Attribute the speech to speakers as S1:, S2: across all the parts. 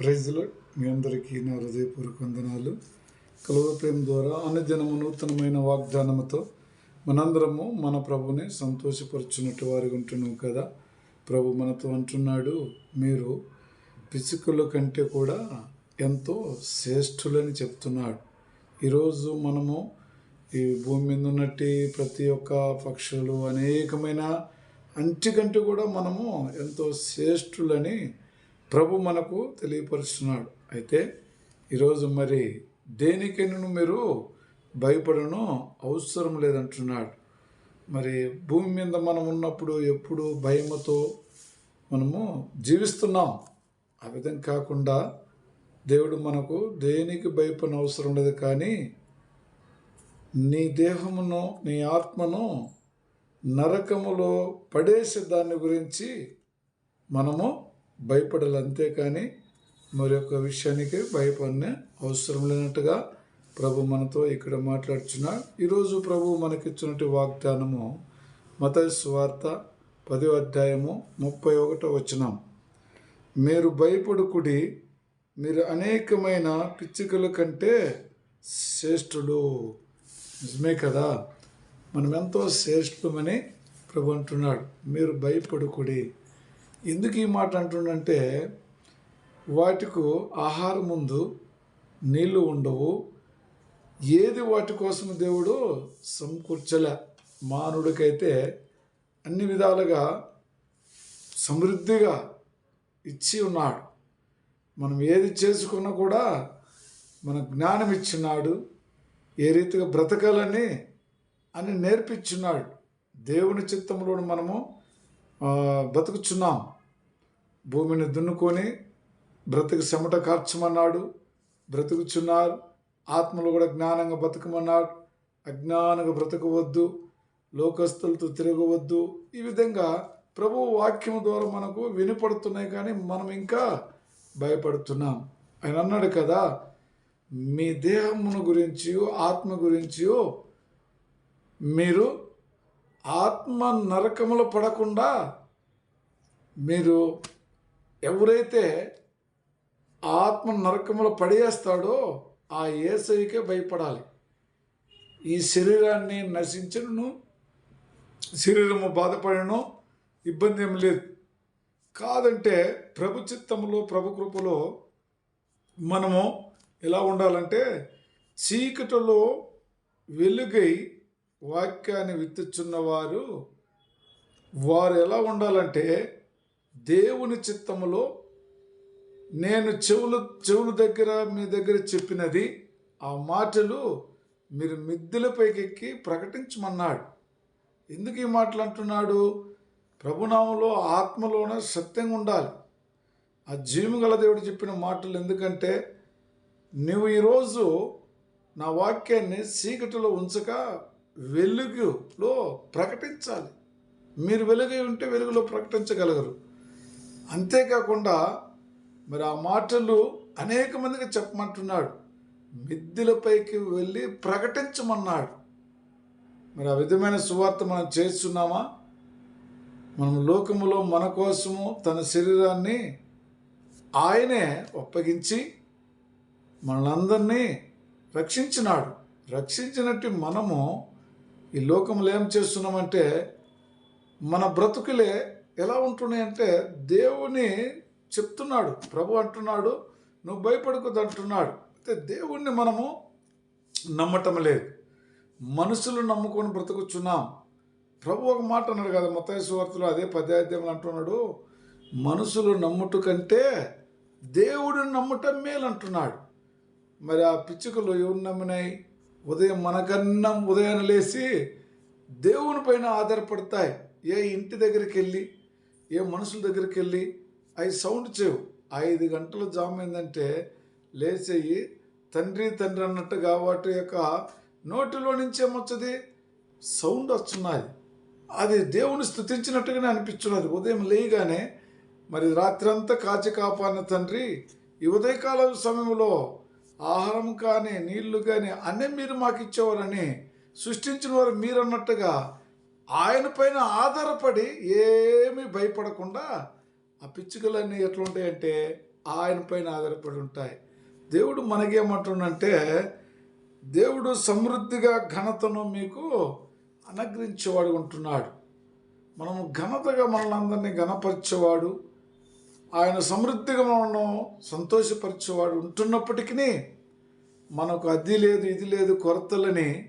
S1: ప్రైజ్లో మీ అందరికీ నా హృదయపూర్వక వందనాలు. కలువ ప్రేమ ద్వారా అనుదినము నూతనమైన వాగ్దానముతో మనందరము మన ప్రభుని సంతోషపరుచున్నట్టు వారి ఉంటున్నాం కదా. ప్రభు మనతో అంటున్నాడు మీరు పిసుకుల కంటే కూడా ఎంతో శ్రేష్ఠులని చెప్తున్నాడు. ఈరోజు మనము ఈ భూమి మీద ఉన్నట్టు ప్రతి ఒక్క పక్షులు అనేకమైన అంటికంటే కూడా మనము ఎంతో శ్రేష్ఠులని ప్రభు మనకు తెలియపరుస్తున్నాడు. అయితే ఈరోజు మరి దేనికైనా మీరు భయపడను అవసరం లేదంటున్నాడు. మరి భూమి మీద మనం ఉన్నప్పుడు ఎప్పుడు భయముతో మనము జీవిస్తున్నాం. ఆ విధంగా కాకుండా దేవుడు మనకు దేనికి భయపడిన అవసరం లేదు కానీ నీ దేహమును నీ ఆత్మను నరకములో పడేసే దాని గురించి మనము భయపడాలి అంతేకాని మరి యొక్క విషయానికి భయపడిన అవసరం లేనట్టుగా ప్రభు మనతో ఇక్కడ మాట్లాడుచున్నాడు. ఈరోజు ప్రభు మనకిచ్చినటువంటి వాగ్దానము మత స్వార్త పదో అధ్యాయము ముప్పై ఒకటో వచనం. మీరు భయపడుకుడి మీరు అనేకమైన పిచ్చికల కంటే శ్రేష్ఠుడు నిజమే కదా? మనం ఎంతో శ్రేష్ఠమని ప్రభు అంటున్నాడు. మీరు భయపడుకుడి ఎందుకు ఈ మాట అంటుండంటే వాటికు ఆహారం ముందు నీళ్ళు ఉండవు. ఏది వాటి కోసం దేవుడు సమకూర్చలే మానవుడికైతే అన్ని విధాలుగా సమృద్ధిగా ఇచ్చి ఉన్నాడు. మనం ఏది చేసుకున్నా కూడా మన జ్ఞానం ఇచ్చినాడు ఏ రీతిగా బ్రతకాలని అని నేర్పించున్నాడు దేవుని చిత్తంలో మనము బ్రతుకుచున్నాం. భూమిని దున్నుకొని బ్రతుకు చెమట కార్చమన్నాడు. బ్రతుకుచున్నారు. ఆత్మలు కూడా జ్ఞానంగా బ్రతకమన్నాడు అజ్ఞానంగా బ్రతకవద్దు. లోకస్తులతో తిరగవద్దు. ఈ విధంగా ప్రభు వాక్యం ద్వారా మనకు వినపడుతున్నాయి కానీ మనం ఇంకా భయపడుతున్నాం. ఆయన అన్నాడు కదా మీ దేహమును గురించి ఆత్మ గురించి మీరు ఆత్మ నరకములు పడకుండా మీరు ఎవరైతే ఆత్మ నరకములు పడేస్తాడో ఆ ఏసవికే భయపడాలి. ఈ శరీరాన్ని నశించను శరీరము బాధపడను ఇబ్బంది ఏం లేదు. కాదంటే ప్రభు చిత్తంలో ప్రభు కృపలో మనము ఎలా ఉండాలంటే చీకటిలో వెలుగై వాక్యాన్ని విత్తుచున్నవారు వారు వారు ఎలా ఉండాలంటే దేవుని చిత్తములో నేను చెవులు చెవుల దగ్గర మీ దగ్గర చెప్పినది ఆ మాటలు మీరు మిద్దెలపైకి ఎక్కి ప్రకటించమన్నాడు. ఎందుకు ఈ మాటలు అంటున్నాడు? ప్రభునామంలో ఆత్మలోనే సత్యంగా ఉండాలి. ఆ జీవము గల దేవుడు చెప్పిన మాటలు ఎందుకంటే నువ్వు ఈరోజు నా వాక్యాన్ని చీకటిలో ఉంచక వెలుగులో ప్రకటించాలి. మీరు వెలుగు ఉంటే వెలుగులో ప్రకటించగలగరు అంతేకాకుండా మరి ఆ మాటలు అనేక మందికి చెప్పమంటున్నాడు. మిద్దులపైకి వెళ్ళి ప్రకటించమన్నాడు. మరి ఆ విధమైన సువార్త మనం చేస్తున్నామా? మనం లోకములో మన కోసము తన శరీరాన్ని ఆయనే ఒప్పగించి మనందరినీ రక్షించినాడు. రక్షించినట్టు మనము ఈ లోకంలో ఏం చేస్తున్నామంటే మన బ్రతుకులే ఎలా ఉంటున్నాయంటే దేవుని చెప్తున్నాడు ప్రభు అంటున్నాడు నువ్వు భయపడకూడదు అంటున్నాడు అయితే దేవుణ్ణి మనము నమ్మటం లేదు. మనుషులు నమ్ముకొని బ్రతుకుచున్నాం. ప్రభు ఒక మాట అన్నాడు కదా మొత్తం సువార్తలో అదే పద్యాధ్యాయులు అంటున్నాడు మనుషులు నమ్ముట కంటే దేవుడిని నమ్మటం మేలు అంటున్నాడు మరి ఆ పిచ్చుకలు ఎవరు నమ్మినాయి? ఉదయం మనకన్నా ఉదయాన్నే లేచి దేవుని పైన ఆధారపడతాయి. ఏ ఇంటి దగ్గరికి వెళ్ళి ఏ మనుషుల దగ్గరికి వెళ్ళి అవి సౌండ్ చేయవు. ఐదు గంటలు జామ్ ఏంటంటే లేచేయి తండ్రి తండ్రి అన్నట్టుగా వాటి యొక్క నోటిలో నుంచి ఏమొచ్చది సౌండ్ వస్తున్నది అది దేవుని స్థుతించినట్టుగానే అనిపించున్నది ఉదయం లేయగానే మరి రాత్రంతా కాచి కాపాడిన తండ్రి ఈ ఉదయకాల సమయంలో ఆహారం కానీ నీళ్ళు కానీ అన్నీ మీరు మాకు ఇచ్చేవారని సృష్టించిన వారు మీరన్నట్టుగా ఆయన పైన ఆధారపడి ఏమీ భయపడకుండా ఆ పిచ్చుకలన్నీ ఎట్లుంటాయంటే ఆయన పైన ఆధారపడి ఉంటాయి. దేవుడు మనకేమంటుండంటే దేవుడు సమృద్ధిగా ఘనతను మీకు అనుగ్రహించేవాడు ఉంటున్నాడు. మనము ఘనతగా మనల్ని అందరినీ ఘనపరిచేవాడు ఆయన సమృద్ధిగా ఉండడం సంతోషపరిచేవాడు ఉంటున్నప్పటికీ మనకు అది లేదు ఇది లేదు కొరతలని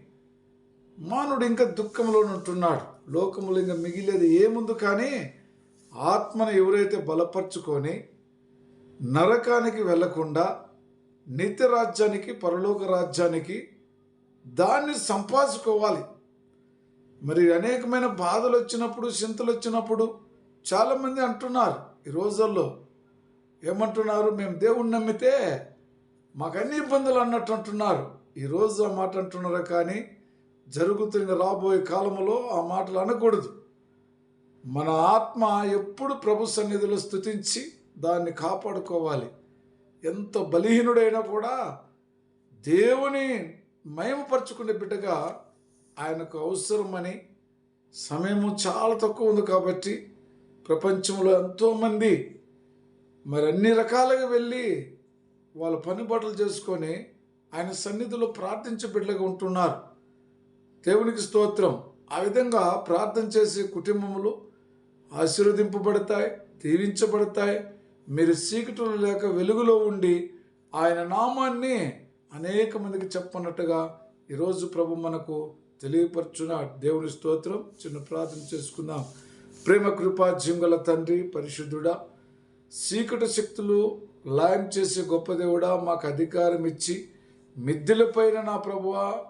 S1: మానవుడు ఇంకా దుఃఖంలో ఉంటున్నాడు. లోకములు ఇంకా మిగిలేదు ఏముంది కానీ ఆత్మను ఎవరైతే బలపరుచుకొని నరకానికి వెళ్ళకుండా నిత్య రాజ్యానికి పరలోక రాజ్యానికి దాన్ని సంపాదించుకోవాలి. మరి అనేకమైన బాధలు వచ్చినప్పుడు చింతలు వచ్చినప్పుడు చాలామంది అంటున్నారు ఈ రోజుల్లో ఏమంటున్నారు? మేము దేవుణ్ణి నమ్మితే మాకు అన్ని ఇబ్బందులు అన్నట్టు అంటున్నారు. ఈరోజు ఆ మాట అంటున్నారు కానీ జరుగుతున్న రాబోయే కాలంలో ఆ మాటలు అనకూడదు. మన ఆత్మ ఎప్పుడు ప్రభు సన్నిధిలో స్థుతించి దాన్ని కాపాడుకోవాలి. ఎంత బలహీనుడైనా కూడా దేవుని మయమపరుచుకునే బిడ్డగా ఆయనకు అవసరమని సమయము చాలా తక్కువ ఉంది కాబట్టి ప్రపంచంలో ఎంతోమంది మరి అన్ని రకాలుగా వెళ్ళి వాళ్ళ పని బట్టలు చేసుకొని ఆయన సన్నిధిలో ప్రార్థించే బిడ్డలుగా ఉంటున్నారు. దేవునికి స్తోత్రం. ఆ విధంగా ప్రార్థన చేసే కుటుంబములు ఆశీర్వదింపబడతాయి దీవించబడతాయి. మీరు చీకటిలో లేక వెలుగులో ఉండి ఆయన నామాన్ని అనేక మందికి చెప్పన్నట్టుగా ఈరోజు ప్రభు మనకు తెలియపరచున దేవుని స్తోత్రం. చిన్న ప్రార్థన చేసుకుందాం. ప్రేమ కృపా జింగల తండ్రి పరిశుద్ధుడా చీకటి శక్తులు లాయం చేసే గొప్ప దేవుడా మాకు అధికారం ఇచ్చి మిద్దెల పైన నా ప్రభువా